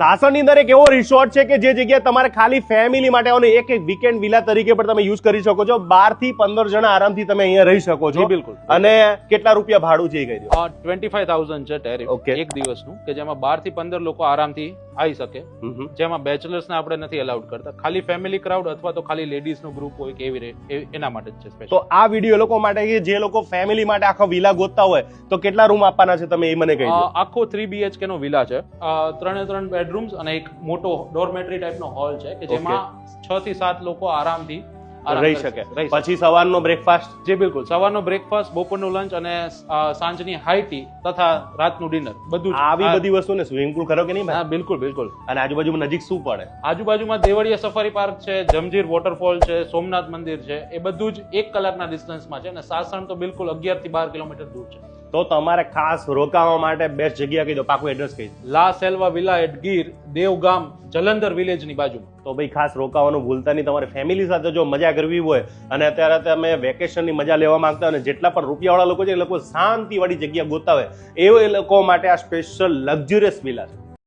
સાસણની અંદર એક એવો રિસોર્ટ છે કે જે જગ્યા તમારે ખાલી ફેમિલી માટે અને એક એક વીકેન્ડ વિલા તરીકે પણ તમે યુઝ કરી શકો છો. બારથી પંદર જણા આરામથી તમે અહીંયા રહી શકો છો. બિલકુલ. અને કેટલા રૂપિયા ભાડું છે એ કહી દો. ટ્વેન્ટી ફાઈવ થાઉઝન્ડ છે ટેરિફ. એક દિવસનું કે જેમાં બારથી પંદર લોકો આરામથી આવી શકે. જેમાં બેચલર્સ ને આપણે નથી અલાઉડ કરતા. ખાલી ફેમિલી ક્રાઉડ અથવા તો ખાલી લેડીઝનું ગ્રુપ હોય કે એવી રે એના માટે જ છે તો આ વીડિયો લોકો માટે કે જે લોકો ફેમિલી માટે આખો વિલા ગોતતા હોય તો કેટલા રૂમ આપવાના છે તમે એ મને કહી દો. આખો થ્રી બીએચકે નો વિલા છે. ત્રણે ત્રણ બેડરૂમ્સ અને એક મોટો ડોરમેટરી ટાઈપનો હોલ છે કે જેમાં છ થી સાત લોકો આરામથી આરામ રહી શકે પછી સવારનો બ્રેકફાસ્ટ જે બિલકુલ. સવારનો બ્રેકફાસ્ટ બપોરનું લંચ અને સાંજની હાઈ ટી તથા રાતનું ડિનર બધું આવી બધી વસ્તુ ને સ્વિમિંગ પુલ ખરો કે નહીં હા બિલકુલ બિલકુલ. અને આજુબાજુમાં નજીક શું પડે? આજુબાજુમાં દેવળિયા સફારી પાર્ક છે જમજીર વોટરફોલ છે સોમનાથ મંદિર છે એ બધું જ એક કલાકના ડિસ્ટન્સમાં છે અને સાસણ તો બિલકુલ અગિયારથી બાર કિલોમીટર દૂર છે. તો તમારે ખાસ રોકાવા માટે બેસ્ટ જગ્યા કહી દો? પાકું એડ્રેસ કહી લા સેલ્વા વિલા એટ ગીર દેવગામ જલંધર વિલેજની બાજુમાં. તો ભાઈ ખાસ રોકાવાનું ભૂલતા નહીં. તમારે ફેમિલી સાથે જો મજા કરવી હોય અને અત્યારે તમે વેકેશનની મજા લેવા માંગતા અને જેટલા પણ રૂપિયાવાળા લોકો છે એ લોકો શાંતિવાળી જગ્યા ગોતાવે હોય એવો એ લોકો માટે આ સ્પેશિયલ લક્ઝુરિયસ વિલા છે.